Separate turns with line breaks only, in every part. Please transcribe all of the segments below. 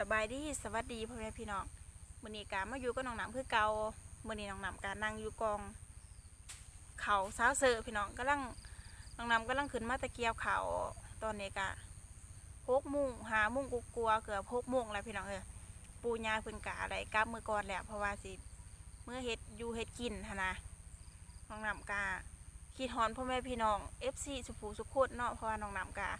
สบายดีสวัสดีพ่อแม่พี่น้องมือนี้กามาอยู่กับน้องหนำคือเกามือนี้น้องหนำกานั่งอยู่กอง เขาสาวเสือพี่น้องกำลังน้องหนำกำลังขึ้นมาตะเกียบเขาตอนนี้กะหกมุงหามุงกูกลัวเกือบหกมุงแล้วพี่น้องเออปูยาเพิ่นกะอะไรกับมือก่อนแหละเพราะว่าสิเมื่อเฮ็ดอยู่เฮ็ดกินหนนะน้องหนำกาคิดฮอนพ่อแม่พี่น้อง FC สุภูสุขคนเนาะเพราะว่าน้องหนำกา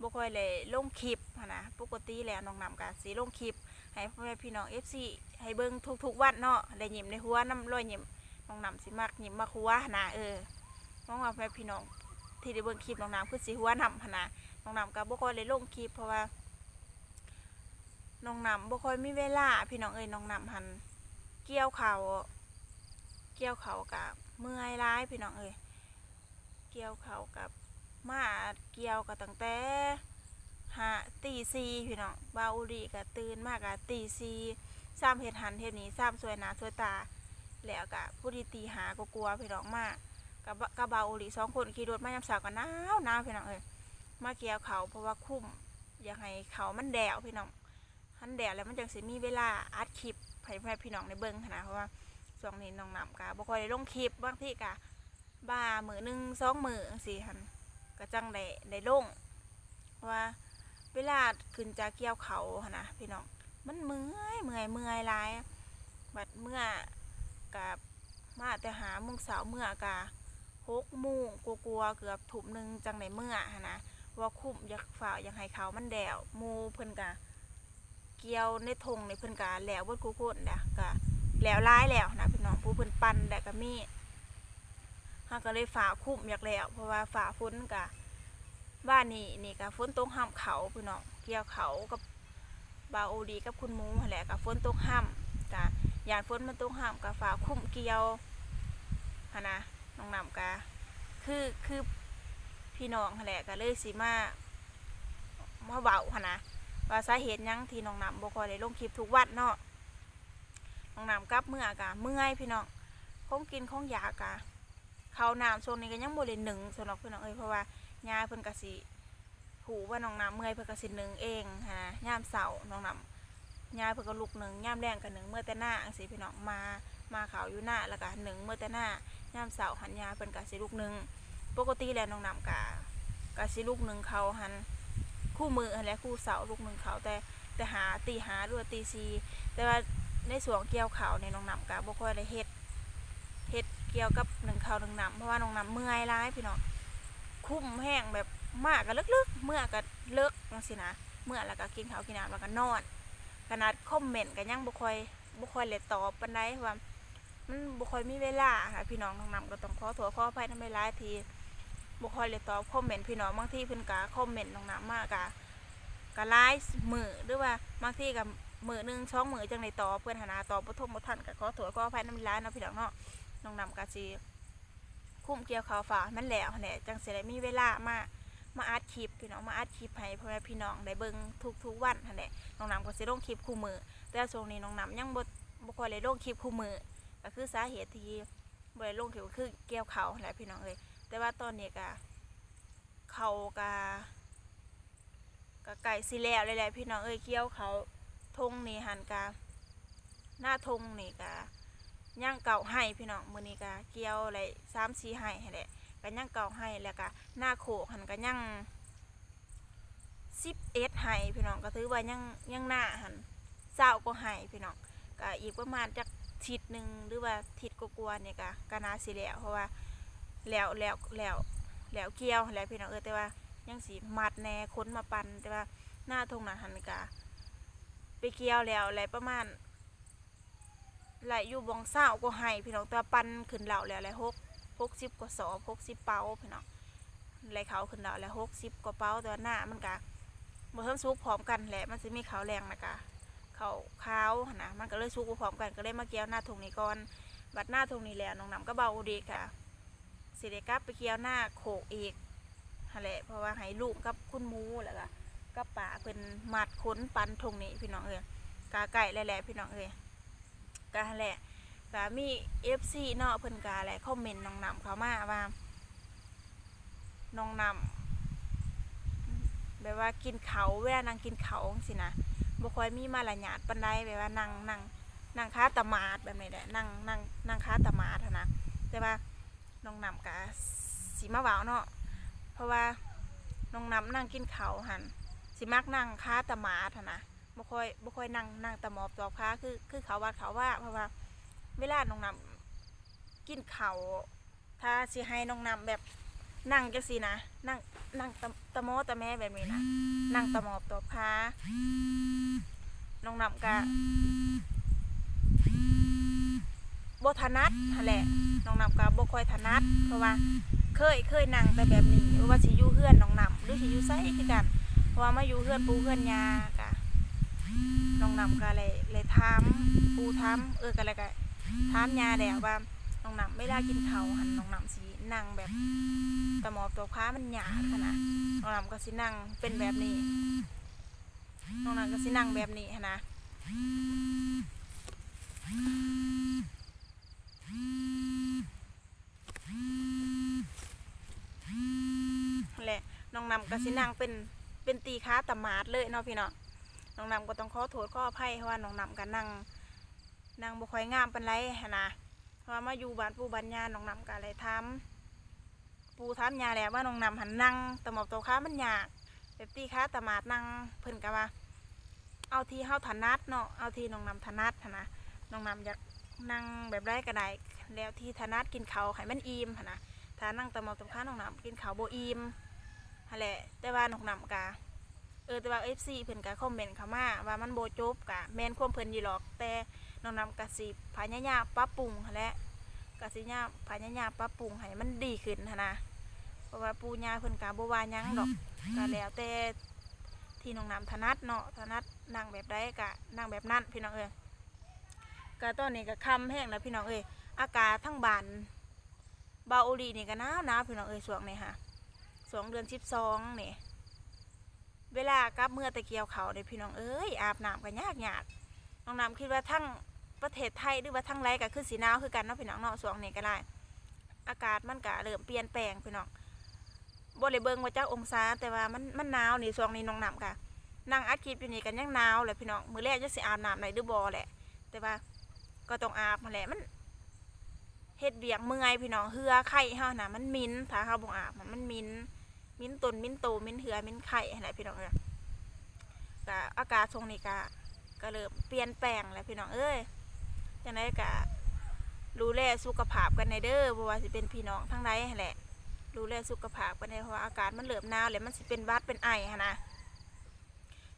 บ่ค่อยเลยลงคลิปนะปกติแล้วน้องนำกะสีลงคลิป ให้พ่อแม่พี่น้อง FC ให้เบิ่งทุกๆวันเนาะได้ยิ้มในหัวน้ำรอยยิ้มน้องนำสิมักยิ้มมักหัวนะเออมองว่าพ่อแม่พี่น้องที่ได้เบิ่งคลิปน้องนำคือสิหัวนำนะน้องนำกะบ่ค่อยเลยลงคลิปเพราะว่าน้องนำบ่ค่อยมีเวลาพี่น้องเอ้ยน้องนำหันเกี่ยวเขาเกี่ยวเขาวกะเมื่อยร้ายพี่น้องเอ้ยเกี่ยวเขากับ มาเกี่ยวกับตั้งแต่หาตีซีพี่น้องบาอุรีก็ตื่นมากกับตีซีซ้ำเห็ดหันเห็ดนี้ซ้ำสวยหนาสวยตา แล้วกับผู้ที่ตีหาก็กลัวพี่น้องมากกับกับบาอุรีสองคนขี่รถมายามสาวกันหนาวหนาวพี่น้องเอ้ยมาเกี่ยวเขาเพราะว่าคุ้มอยากให้เขามันแดวพี่น้องหันแดวแล้วมันจังสิมีเวลาอัดคลิปให้แม่พี่น้องในเบิ้งนะเพราะว่าช่วงนี้น้องนำกะบ่ค่อยได้ลงคลิปบางที่กะบ้ามือหนึ่งสองมือสี่หัน ก็จังได้ได้ลงว่าเวลาขึ้นจากเกี่ยวเขาหนะพี่น้องมันเมื่อยเมื่อยเมื่อยหลายบัดเมื่อกับมาแต่หามุงสาวเมื่อกะหกมุงกลัวๆเกือบถุมหนึ่งจังในเมื่อนะว่าคุ้มอยากฝ่าอยากให้เขามันแดวหมูเพิ่นกะเกี่ยวในทงในเพิ่นกะแหล้วเบดกูคนนะกะแหล้วร้ายแล้วนะพี่น้องผู้เพิ่นปันแต่ก็มี เฮาก็เลยฝ่าคุ้มอยากแล้ว เพราะว่าฝ่าฝนกะบ้านนี่นี่กะฝนตกห้ามเขาพี่น้องเกี่ยวเขากับบาโอดีกับคุณมูหะแหละกะฝนตกห้ามกะยานฝนมันตกห้ามกะฝ่าคุ้มเกี่ยวหั่นะน้องนำกะคือคือพี่น้องหะแหละกะเลยสิมามาเบาหั่นะว่าสาเหตุยังที่น้องนำบ่ค่อยได้ลงคลิปทุกวันเนาะน้องนำกับเมื่อกะเมื่อยพี่น้องของกินของอยากกะ เขาน้ำช่วงนี้ก็ยังบ่ได้หนึ่งสำหรับเพื่อนน้องเอ้ยเพราะว่ายาเพิ่นก็สิหูว่าน้องน้ำเมื่อยเพิ่นก็สิหนึ่งเองฮะยามเสาร์น้องน้ำยาเพิ่นก็ลุกหนึ่งยามแรงก็หนึ่งเมื่อแต่หน้าจังซี่พี่น้องมามาเขาอยู่หน้าแล้วก็หนึ่งเมื่อแต่หน้ายามเสาร์หันยาเพิ่นก็สิลุกหนึ่งปกติแล้วน้องน้ำกะก็สิลุกหนึ่งเขาหันคู่มือและคู่เสาลุกหนึ่งเขาแต่แต่หาตีหาหรือว่าตีซีแต่ว่าในสวนเกี่ยวเขาในน้องน้ำกะบ่ค่อยได้เฮ็ด เกี่ยวกับหนึ่งข้าวหนึ่งน้ำเพราะว่าน้องน้ำเมื่อยร้ายพี่น้องคุ้มแห้งแบบมากก็ลึกๆเมื่อก็เลิกจังซี่นะเมื่อแล้วก็กินข้าวกินน้ำแล้วก็นอนขนาดคอมเมนต์ก็ยังบ่ค่อยบ่ค่อยเลยตอบปานใดว่ามันบ่ค่อยมีเวลาค่ะพี่น้องน้องน้ำก็ต้องขอโทษขออภัยนำหลายทีบ่ค่อยเลยตอบคอมเมนต์พี่น้องบางที่เพิ่นก็คอมเมนต์น้องน้ำมากก็ก็หลายมือหรือว่าบางที่ก็มือหนึ่งสองมือจังได้ตอบเพิ่อนหนาตอบบ่ทบบ่ทันก็ขอโทษขออภัยนำหลายเนาะพี่น้องเนาะ น้องนำกะจีคุ้มเกี่ยวขาวฝามันแหล้วแหละจังเสียได้มีเวลามามาอัดคลิปพี่น้องมาอัดคลิปให้พ่อแม่พี่น้องได้เบิ่งทุกทุกวันหั่นแหละน้องนำก็สิลงคลิปคู่มือ แต่ช่วงนี้น้องนำยังบ่บ่ค่อยได้ลงคลิปคู่มือก็คือสาเหตุที่บ่ได้ลงคลิปก็คือเกี่ยวเขาวแหละพี่น้องเอ้ยแต่ว่าตอนนี้ก็เขาก็ก็ไก่สิแล้วเลยแหละพี่น้องเอ้ยเกี่ยวเขาทงนี่หันกะหน้าทงนี่กะ ย่างเก่าให้พี่น้องมือนี้ก็เกี่ยวอะไรสามสี่ให้แหละก็ย่างเก่าให้แล้วก็หน้าโขกหันก็ย่างสิบเอ็ดให้พี่น้องก็ถือว่าย่างย่างหน้าหันเศร้าก็ให้พี่น้องก็อีกประมาณจักทิศหนึ่งหรือว่าทิศกลัวๆเนี่ยก็กนาสิแล้วเพราะว่าแล้วแล้วแล้วแล้วเกี่ยวแล้วพี่น้องเออแต่ว่ายังสีมัดแน่ค้นมาปันแต่ว่าหน้าทงหนะหันกะไปเกี่ยวแล้วอะไรประมาณ ไหลอยู่บองเศร้าก็ให้พี่น้องตัวปันขึ้นเหล่าแล้วแหละหกหกสิบกว่าสอบหกสิบเป้าพี่น้องไหลเขาขึ้นเหล่าแล้วหกสิบกว่าเป้าตัวหน้ามันกะเมื่อเพิ่มซุกพร้อมกันแหละมันจะมีเขาวแรงนะกะเขาขาวนะมันก็เลยซุกพร้อมกันก็เลยมาเกี่ยวหน้าทงนี้ก่อนบัดหน้าทงนี้แล้วน้องน้ำก็เบาดีค่ะสิเดกับไปเกี่ยวหน้าโขกอีกหั่นแหละเพราะว่าให้ลูกกับคุณมูแล้วก็กับป่าเป็นหมัดขนปันทงนี้พี่น้องเอ้ยกาไก่แหละพี่น้องเอ้ย ก็แหละก็มี FC เนาะเพิ่นก็แหละคอมเมนต์น้องนำเขามาว่าน้องนำแบบว่ากินเขาเวลานั่งกินเขาสินะบ่ค่อยมีมารยาทปานใดแบบว่านั่งนั่งนั่งค้าตะหมาดแบบนี้แหละนั่งนั่งนั่งค้าตะหมาดนะแต่ว่าน้องนำกะสิมาเว้าเนาะเพราะว่าน้องนำนั่งกินเขาหันสิมักนั่งค้าตะหมาดนะ บ่ค่อยบ่ค่อยนั่งนั่งตะหมอบตอบค้าคือคือเขาวัดเขาว่าเพราะว่าเวลาน้องนำกินเขาถ้าสิให้น้องนำแบบนั่งจังซี่นะนั่งนั่งตะตะโมตะแม่แบบนี้นะนั่งตะหมอบตอบค้าน้องนำกะบ่ถนัดหั่นแหละน้องนำกะบ่ค่อยถนัด เพราะว่าเคยเคยนั่งแต่แบบนี้หรือว่าสิอยู่เฮือนน้องนำหรือสิอยู่ไสคือกันเพราะว่ามาอยู่เฮือนปูเฮือนยากะ น้องนำกะเลยเลยถามปูถามเออก็เลยก็ถามยาแล้วว่าน้องนำเวลากินข้าหันน้องนำสินั่งแบบตะหมอบตัวค้ามันหยาดขนาดน้องนำก็สินั่งเป็นแบบนี้น้องนำก็สินั่งแบบนี้หั้นนะนั่นแหละน้องนำก็สินั่งเป็นเป็นตีค้าตะหมาดเลยเนาะพี่เนาะ น้องนำก็ต้องขอโทษขออภัยเพราะว่าน้องนำก็นั่งนั่งบ่ค่อยงามเปานไรนะเพราะว่ามาอยู่บ้านปู่บ้านยาน้องนำก็เลยทำปู่ทำยาแล้วว่าน้องนำหันนั่งตะหมอบตัวค้ามันยากแบบตีค้าตะหมาดนั่งเพิ่นก็ว่า เอาที่เฮาถนัดเนาะเอาที่น้องนำถนัดนะน้องนำอยากนั่งแบบไรก็ได้แล้วที่ถนัดกินเขาวให้มันอิ่มนะถ้านั่งตะหมอบตัวค้าน้องนำกินเขาวบ่อิ่มหั่นแหละแต่ว่าน้องนำกะ เออแต่ว่า FC เพิ่นกะคอมเมนต์เข้ามาว่ามันโบจบกะแม่นความเพิ่นอยู่หรอก แต่น้องนำกะสิพยายามปรับปรุงหั่นแหละกะสิยามพยายามปรับปรุงให้มันดีขึ้นหันนะเพราะว่าปู่ย่าเพิ่นกะบ่ว่าหยังดอกก็แล้วแต่ที่น้องนำถนัดเนาะถนัดนั่งแบบใดกะนั่งแบบนั้นพี่น้องเอ้ยก็ตอนนี้ก็ค่ำแห้งแล้วพี่น้องเอ้ยอากาศทั้งบ้านบาโอลีนี่ก็หนาวหนาวพี่น้องเอ้ยช่วงนี้ค่ะสองเดือนสิบสองนี่ เวลากับเมื่อตะเกียวเขาเนี่ยพี่น้องเอ้ยอาบน้ำกันยากยากน้องน้ำคิดว่าทั้งประเทศไทยหรือว่าทั้งไรก็คือสีหนาวคือกันเนาะพี่น้องเนาะสองนี่ก็ได้อากาศมันก็เริ่มเปลี่ยนแปลงพี่น้องบ่เลยเบิ่งว่าเจักองศาแต่ว่ามันมันหนาวนี่สองนี่น้องน้ำค่ะนั่งอัดคลิปอยู่นี่กันยังหนาวเลยพี่น้องมือแรกจะสิอาบน้ำไหนหรือบ่แหละ แต่ว่าก็ต้องอาบมาแหละมันเฮ็ดเบียงเมื่อยพี่น้องเหือไข่เฮาน่ะมันมินถ้าเฮาบ่อาบมันมันมิน มิ้นตนมิ้นโตมิ้นเหือมิ้นไข่อะไรพี่น้องเอ้ยกะอากาศทรงนี้กะก็เริ่มเปลี่ยนแปลงแล้วพี่น้องเอ้ยจังไดกะดูแลสุขภาพกันในเด้อเพราะว่าสิเป็นพี่น้องทั้งใดแหละดูแลสุขภาพกันในเพราะอากาศมันเริ่มหนาวแล้วมันสิเป็นวัดเป็นไอหั้นะ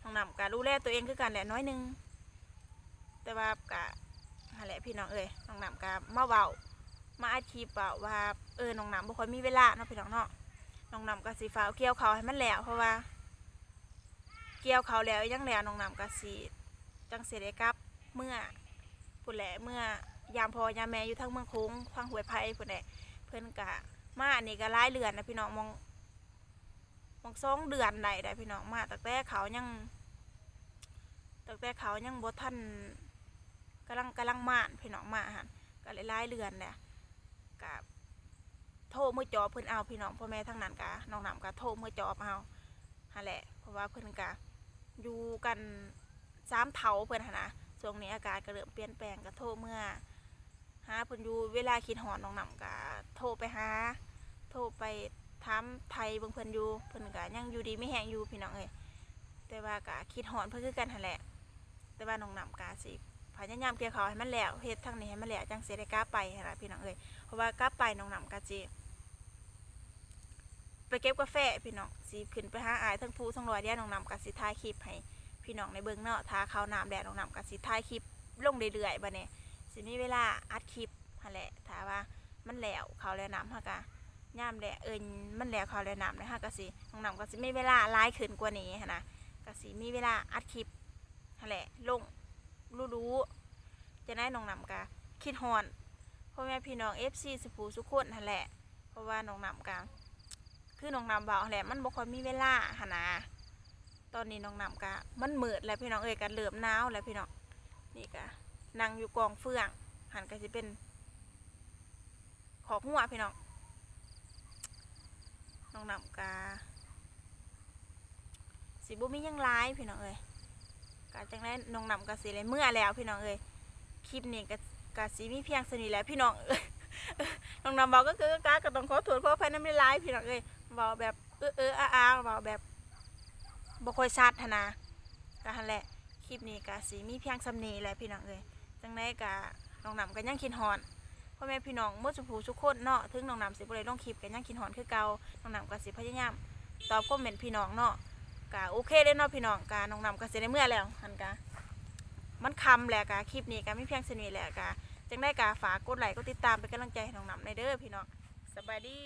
ท้งนำกะดูแลตัวเองคือกันแหละน้อยนึงแต่ว่ากะหั้นแหละพี่น้องเอ้ยน้งนำกะมาเว้ามาอาชีพเปล่าว่าเออน้องนำบ่ค่อยมีเวลาเนาะพี่น้องเนาะ น้องนำกะสีฟ้าเกี่ยวเขาให้มันแล้วเพราะว่า เกี่ยวเขาแล้วยังแล้วน้องนำกะสีจังเสได็กลับเมื่อปุ่นแหละเมื่อยามพอยามแม่อยู่ทั้งเมืองคุ้งทางหวยไผ่ปุ่นแหละเพิ่อนกะมาอันนี้ก็หลายเดือนนะพี่น้องมองมองสองเดือนได้ได้พี่น้องมาตั้งแต่เขายังตั้งแต่เขายังบ่ทันกำลังกำลังมาพี่น้องมาหันก็เลยหลายเดือนเนี่ยกับ โทรมือจอบเพิ่นเอาพี่น้องพ่อแม่ทั้งนั้นกะน้องนำกะโทรมือจอบเอาฮะแหละ เพราะว่าเพิ่นกะอยู่กันสามเถาเพิ่นหนนะช่วงนี้อากาศก็เริ่มเปลี่ยนแปลงกะโทรเมื่อหาเพิ่นอยู่เวลาคิดหอนน้องนำกะโทรไปหาโทรไปถามไทยบิ่งเพิ่นอยู่เพิ่นกะยังอยู่ดีไม่แห้งอยู่พี่น้องเอ้ยแต่ว่ากะคิดหอนเพิ่นคือกันหั่นแหละ แต่ว่าน้องนำกะสิพยายามเกลี่ยเขาให้มันแล้วเฮ็ดทางนี้ให้มันแล้วจังเสิได้กล้าไปนล่ะพี่น้องเอ้ยเพราะว่ากลับไปน้องนำกะจี ไปเก็บกาแฟพี่น้องสีขึ้นไปหาอายทั้งผู้ทั้งลอยเดียวน้องนำกะสิถ่ายคลิปให้พี่น้องในเบิ้องเนาะทาข้าวน้ำแดดน้องนำกะสิถ่ายคลิปลงเรื่อยๆบัดนี้สิมีเวลาอัดคลิปหั่นแหละถ้าว่ามันแล้วเขาวแล้วน้ำฮะกะย่ามแดดเอิญมันแล้วเขาวแล้วน้ำนะฮะกะสิน้องนำกะสิมีเวลาไลฟ์ขึ้นกว่านี้หั้นะกะสิมีเวลาอัดคลิปหั่นแหละลงรู้ๆจะได้น้องนำกะคิดฮอนพ่อแม่พี่น้องเอฟซีสุภูสุขคนนั่นแหละเพราะว่าน้องนำกัน คือน้องนำเบาแหละมันบ่ค่อยมีเวลาหนนะตอนนี้น้องนำกะมันมืดแล้วพี่น้องเอ้ยกันเหลือมหนาวแล้วพี่น้องนี่กะนั่งอยู่กองเฟืองหันก็จะเป็นขอกหัวพี่น้องน้องนำกะสิบ่มียังร้ายพี่น้องเอ้ยก็จังได้น้องนำก็สิเลยเมื่อแล้วพี่น้องเอ้ยคลิปนี้ก็ก็สิมีเพียงสนิทแล้วพี่น้องน้องนำบอกก็คือกาก็ต้องขอโทษเพราะภายนไม่ร้ายพี่น้องเอ้ย บอกแบบเออเอออาอาบอกแบบบ่ค่อยชัดหนนะก็หั่นแหละคลิปนี้ก็สิมีเพียงสำนีแหละพี่น้องเอ้ยจังได้ก็น้องนำก็ยังคิดฮอดพ่อแม่พี่น้องเมื่อสุภูทุกคนเนาะถึงน้องนำสิบ่ได้ลงคลิปก็ยังคิดฮอดคือเก่าน้องนำก็สิพยายามตอบคอมเมนต์พี่น้องเนาะกะโอเคเด้เนาะพี่น้องกะน้องนำก็สิได้เมื่อแล้วหันกะมันคำแหละกะคลิปนี้กะไม่เพียงสำนิทแหละกะจังได้กะฝากกดไลค์กดติดตามเป็นกำลังใจให้น้องนำในเด้อพี่น้องสบายดี